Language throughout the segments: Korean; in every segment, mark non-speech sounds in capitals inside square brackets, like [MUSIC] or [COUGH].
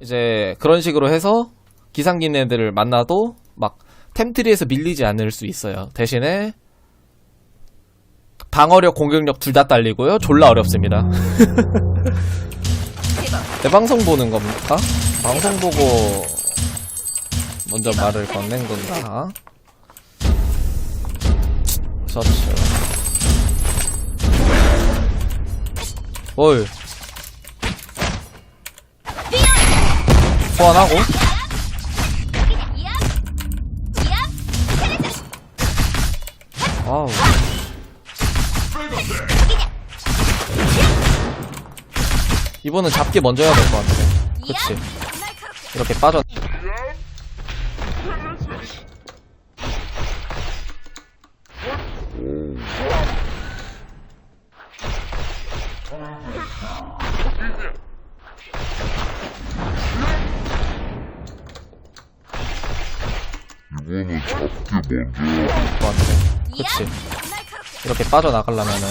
이제 그런 식으로 해서 기상긴 애들을 만나도 막 템트리에서 밀리지 않을 수 있어요. 대신에 방어력, 공격력 둘 다 딸리고요. 졸라 어렵습니다. 내 [LAUGHS] 방송 보는 겁니까? 방송 보고 먼저 말을 건넨 건가? 서치. 어이. 소환하고. 아우. 이번은 잡기 먼저 해야 될 것 같아. 그치. 이렇게 빠져. 이거는 잡기 먼저 것 같아. 그치. 이렇게 빠져나가려면은.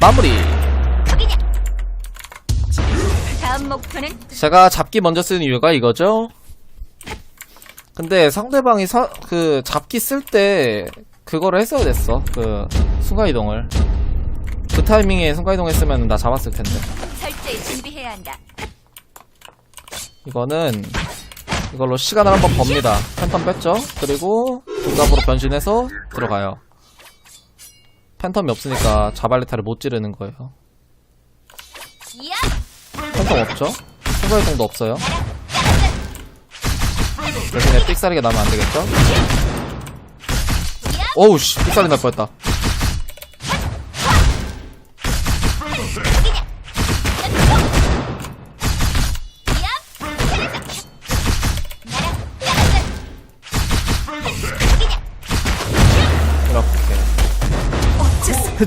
마무리! 다음 목표는 제가 잡기 먼저 쓰는 이유가 이거죠. 근데 상대방이 사, 그 잡기 쓸 때 그거를 했어야 됐어. 그 순간이동을. 그 타이밍에 순간이동 했으면 나 잡았을 텐데. 철저히 준비해야 한다. 이거는 이걸로 시간을 한번 법니다. 팬텀 뺐죠? 그리고 동갑으로 변신해서 들어가요. 팬텀이 없으니까 자발레타를 못 지르는 거예요. 팬텀 없죠? 순간이동도 없어요. 대신에 삑사리가 나면 안 되겠죠? 어우 씨 삑사리 날 뻔했다.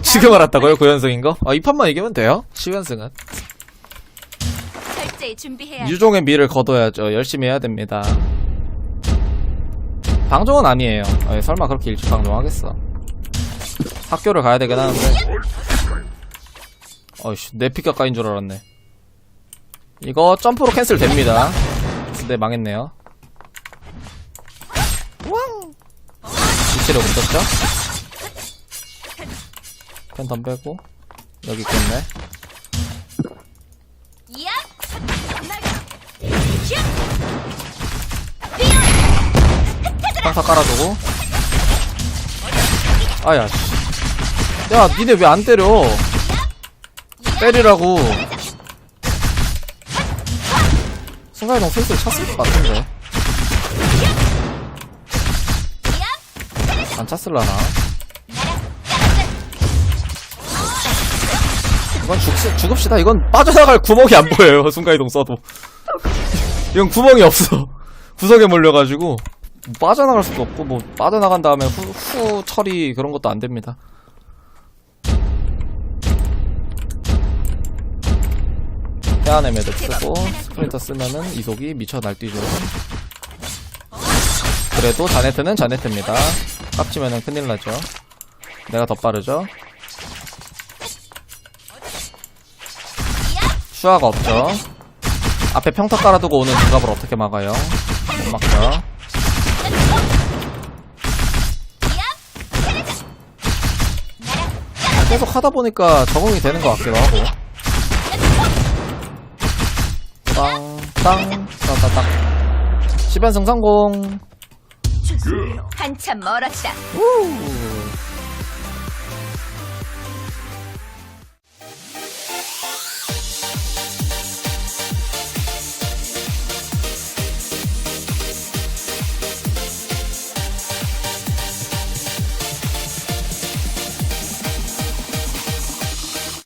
지금 알았다고요? 9연승인 거? 아, 이 판만 이기면 돼요? 10연승은 철저히 준비해야 한다. 유종의 미를 거둬야죠. 열심히 해야 됩니다. 방종은 아니에요. 어, 설마 그렇게 일찍 방종하겠어. 학교를 가야 되긴 하는데. 어이씨, 내 피 가 까인 줄 알았네. 이거 점프로 캔슬 됩니다. 근데 망했네요. 왕! 위치를 못 떴죠? 팬텀 빼고, 여기 있겠네. 평타 깔아두고. 아야 씨. 야 니네 왜 안 때려? 때리라고. 순간이동 슬슬 찼을 것 같은데. 안 찼을라나 이건 죽, 죽읍시다 이건 빠져나갈 구멍이 안 보여요 [LAUGHS] 순간이동 써도 이건 구멍이 없어 [LAUGHS] 구석에 몰려가지고 빠져나갈 수도 없고 뭐 빠져나간 다음에 후, 후 처리 그런 것도 안 됩니다. 태안의 매듭 쓰고 스프린터 쓰면은 이속이 미쳐 날뛰죠. 그래도 자네트는 자네트입니다. 깝치면은 큰일 나죠. 내가 더 빠르죠. 슈아가 없죠. 앞에 평타 깔아두고 오는 중갑을 어떻게 막아요? 못 막죠. 계속 하다 보니까 적응이 되는 것 같기도 하고. 땅, 땅, 따다닥. 10연승 성공. 한참 멀었다. 우.